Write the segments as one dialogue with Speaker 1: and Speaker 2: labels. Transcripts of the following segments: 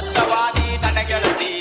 Speaker 1: ಎತ್ತವಾದಿ ನನಗೆಳತಿ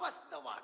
Speaker 2: was the one